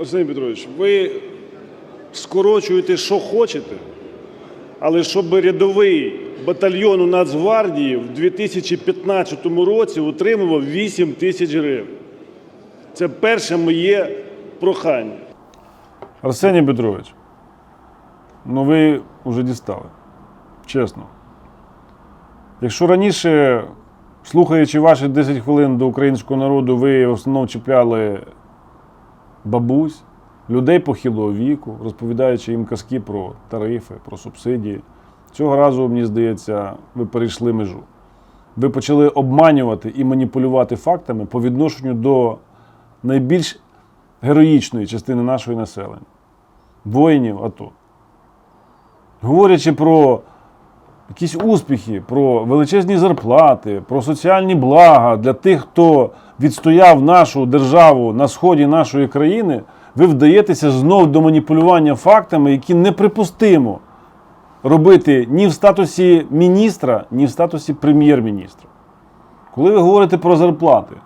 Арсеній Петрович, ви скорочуєте, що хочете, але щоб рядовий батальйон у Нацгвардії в 2015 році отримував 8 тисяч гривень. Це перше моє прохання. Арсеній Петрович, ну ви вже дістали. Чесно. Якщо раніше, слухаючи ваші 10 хвилин до українського народу, ви в основному чіпляли бабусь, людей похилого віку, розповідаючи їм казки про тарифи, про субсидії, цього разу, мені здається, ви перейшли межу. Ви почали обманювати і маніпулювати фактами по відношенню до найбільш героїчної частини нашого населення воїнів АТО. Говорячи про якісь успіхи, про величезні зарплати, про соціальні блага для тих, хто відстояв нашу державу на сході нашої країни, ви вдаєтеся знов до маніпулювання фактами, які неприпустимо робити ні в статусі міністра, ні в статусі прем'єр-міністра. Коли ви говорите про зарплати,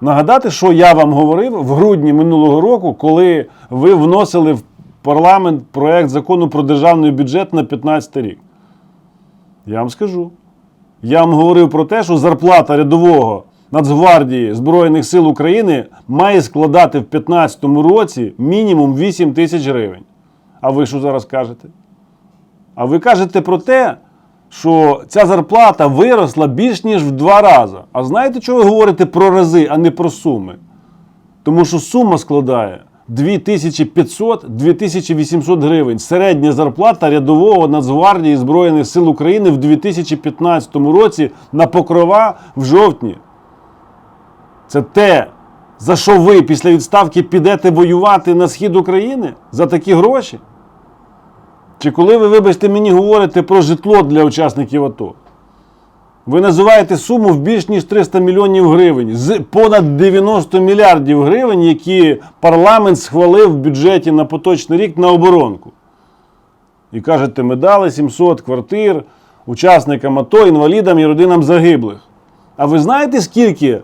Нагадати, що я вам говорив в грудні минулого року, коли ви вносили в парламент проект закону про державний бюджет на 2015 рік. Я вам скажу. Я вам говорив про те, що зарплата рядового Нацгвардії Збройних сил України має складати в 2015 році мінімум 8 тисяч гривень. А ви що зараз кажете? А ви кажете про те, що ця зарплата виросла більш ніж в два рази. А знаєте, чого ви говорите про рази, а не про суми? Тому що сума складає 2500-2800 гривень. Середня зарплата рядового Нацгвардії Збройних сил України в 2015 році на покрова в жовтні. Це те, за що ви після відставки підете воювати на схід України? За такі гроші? Чи коли ви, вибачте, мені говорите про житло для учасників АТО? Ви називаєте суму в більш ніж 300 мільйонів гривень з понад 90 мільярдів гривень, які парламент схвалив в бюджеті на поточний рік на оборонку. І кажете, ми дали 700 квартир учасникам АТО, інвалідам і родинам загиблих. А ви знаєте, скільки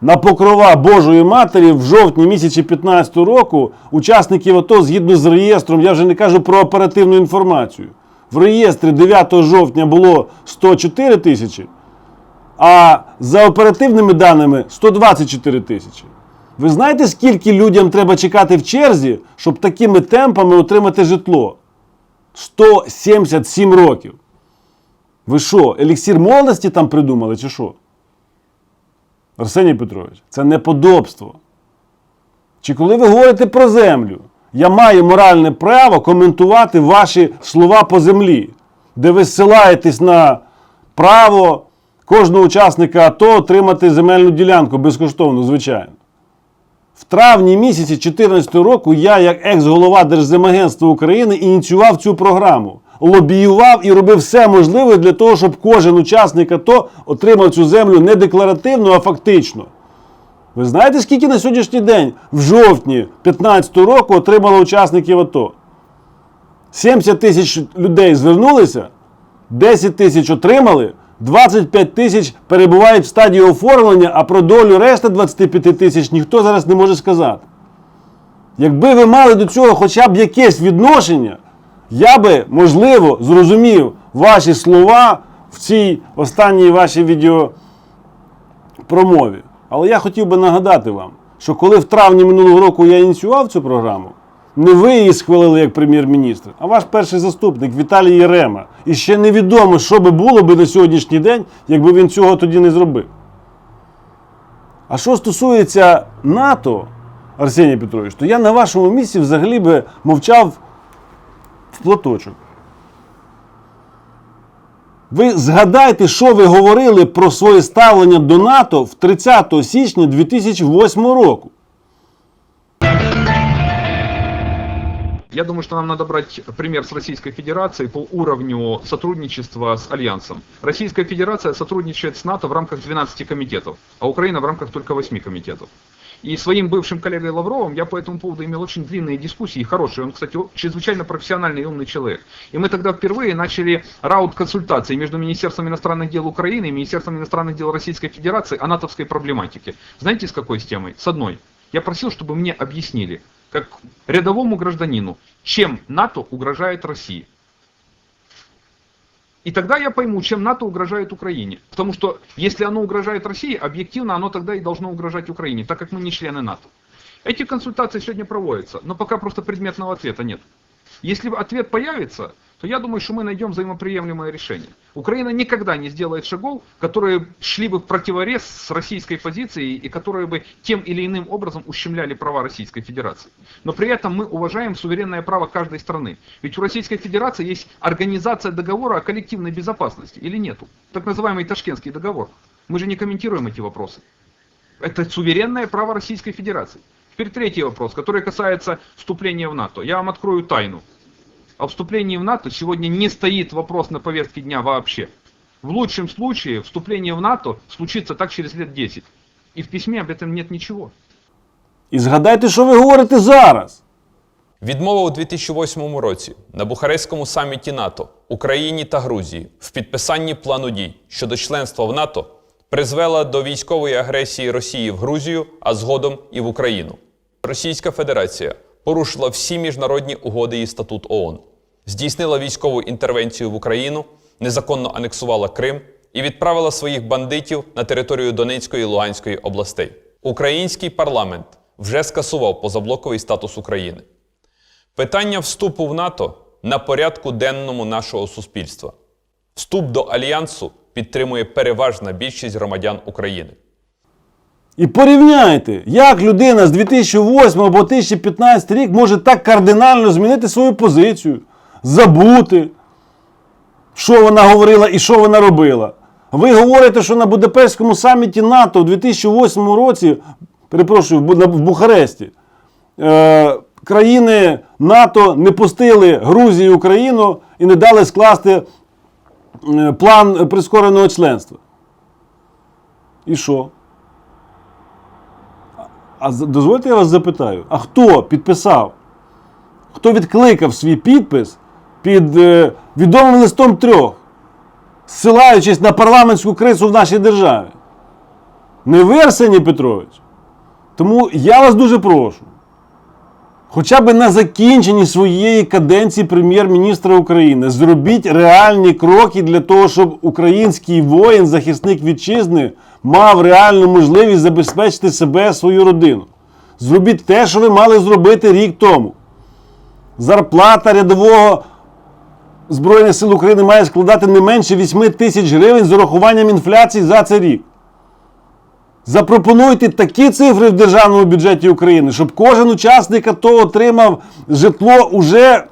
на покрова Божої Матері в жовтні місяці 15 року учасників АТО згідно з реєстром, я вже не кажу про оперативну інформацію. В реєстрі 9 жовтня було 104 тисячі, а за оперативними даними 124 тисячі. Ви знаєте, скільки людям треба чекати в черзі, щоб такими темпами отримати житло? 177 років. Ви що, еліксір молодості там придумали, чи що? Арсеній Петрович, це неподобство. Чи коли ви говорите про землю, я маю моральне право коментувати ваші слова по землі, де ви зсилаєтесь на право кожного учасника АТО отримати земельну ділянку безкоштовно, звичайно. В травні місяці 2014 року я, як екс-голова Держземагентства України, ініціював цю програму, лобіював і робив все можливе для того, щоб кожен учасник АТО отримав цю землю не декларативно, а фактично. Ви знаєте, скільки на сьогоднішній день в жовтні 2015 року отримало учасників АТО? 70 тисяч людей звернулися, 10 тисяч отримали, 25 тисяч перебувають в стадії оформлення, а про долю решти 25 тисяч ніхто зараз не може сказати. Якби ви мали до цього хоча б якесь відношення, я би, можливо, зрозумів ваші слова в цій останній вашій відеопромові. Але я хотів би нагадати вам, що коли в травні минулого року я ініціював цю програму, не ви її схвалили як прем'єр-міністр, а ваш перший заступник Віталій Єрема. І ще невідомо, що би було би на сьогоднішній день, якби він цього тоді не зробив. А що стосується НАТО, Арсеній Петрович, то я на вашому місці взагалі би мовчав в платочок. Ви згадайте, що ви говорили про своє ставлення до НАТО в 30 січня 2008 року. Я думаю, что нам надо брать пример с Российской Федерацией по уровню сотрудничества с Альянсом. Российская Федерация сотрудничает с НАТО в рамках 12 комитетов, а Украина в рамках только 8 комитетов. И своим бывшим коллегой Лавровым я по этому поводу имел очень длинные дискуссии, хорошие. Он, кстати, чрезвычайно профессиональный и умный человек. И мы тогда впервые начали раунд консультаций между Министерством иностранных дел Украины и Министерством иностранных дел Российской Федерации о натовской проблематике. Знаете, с какой темой? С одной. Я просил, чтобы мне объяснили, как рядовому гражданину, чем НАТО угрожает России. И тогда я пойму, чем НАТО угрожает Украине. Потому что если оно угрожает России, объективно оно тогда и должно угрожать Украине, так как мы не члены НАТО. Эти консультации сегодня проводятся, но пока просто предметного ответа нет. Если ответ появится, то я думаю, что мы найдем взаимоприемлемое решение. Украина никогда не сделает шагов, которые шли бы в противорез с российской позицией и которые бы тем или иным образом ущемляли права Российской Федерации. Но при этом мы уважаем суверенное право каждой страны. Ведь у Российской Федерации есть организация договора о коллективной безопасности или нету? Так называемый Ташкентский договор. Мы же не комментируем эти вопросы. Это суверенное право Российской Федерации. Теперь третий вопрос, который касается вступления в НАТО. Я вам открою тайну. О вступлении в НАТО сегодня не стоит вопрос на повестке дня вообще. В лучшем случае вступление в НАТО случится так через лет 10. И в письме об этом нет ничего. І згадайте, що ви говорите зараз. Відмова у 2008 році на Бухарестському саміті НАТО Україні та Грузії в підписанні плану дій щодо членства в НАТО призвела до військової агресії Росії в Грузію, а згодом і в Україну. Російська Федерація порушила всі міжнародні угоди і статут ООН, здійснила військову інтервенцію в Україну, незаконно анексувала Крим і відправила своїх бандитів на територію Донецької і Луганської областей. Український парламент вже скасував позаблоковий статус України. Питання вступу в НАТО на порядку денному нашого суспільства. Вступ до альянсу підтримує переважна більшість громадян України. І порівняйте, як людина з 2008 або 2015 рік може так кардинально змінити свою позицію, забути, що вона говорила і що вона робила. Ви говорите, що на Будапештському саміті НАТО в 2008 році, перепрошую, в Бухаресті, е, країни НАТО не пустили Грузію і Україну і не дали скласти е, план прискореного членства. І що? А дозвольте я вас запитаю, а хто підписав? Хто відкликав свій підпис під е, відомим листом трьох, зсилаючись на парламентську кризу в нашій державі? Не ви, Арсеній Петрович. Тому я вас дуже прошу. Хоча б на закінченні своєї каденції прем'єр-міністра України зробіть реальні кроки для того, щоб український воїн, захисник вітчизни, мав реальну можливість забезпечити себе, свою родину. Зробіть те, що ви мали зробити рік тому. Зарплата рядового Збройних сил України має складати не менше 8 тисяч гривень з урахуванням інфляції за цей рік. Запропонуйте такі цифри в державному бюджеті України, щоб кожен учасник АТО отримав житло уже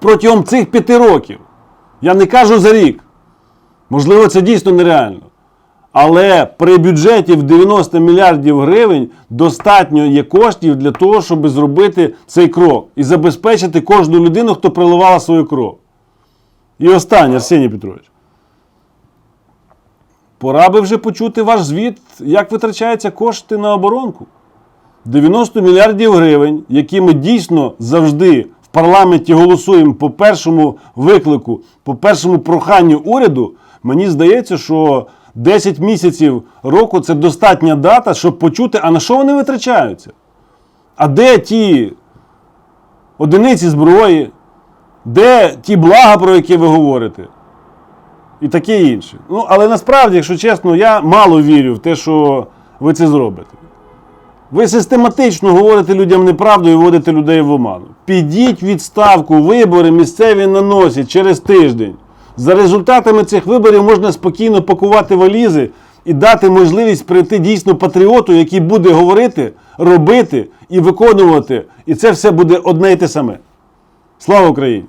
протягом цих п'яти років. Я не кажу за рік. Можливо, це дійсно нереально. Але при бюджеті в 90 мільярдів гривень достатньо є коштів для того, щоб зробити цей крок і забезпечити кожну людину, хто проливала свою кров. І останнє, Арсеній Петрович. Пора би вже почути ваш звіт, як витрачаються кошти на оборонку. 90 мільярдів гривень, які ми дійсно завжди в парламенті голосуємо по першому виклику, по першому проханню уряду, мені здається, що 10 місяців року це достатня дата, щоб почути, а на що вони витрачаються? А де ті одиниці зброї, де ті блага, про які ви говорите? і таке інше. Ну, але насправді, якщо чесно, я мало вірю в те, що ви це зробите. Ви систематично говорите людям неправду і вводите людей в оману. Підіть відставку, вибори місцеві наносять через тиждень. За результатами цих виборів можна спокійно пакувати валізи і дати можливість прийти дійсно патріоту, який буде говорити, робити і виконувати. І це все буде одне й те саме. Слава Україні!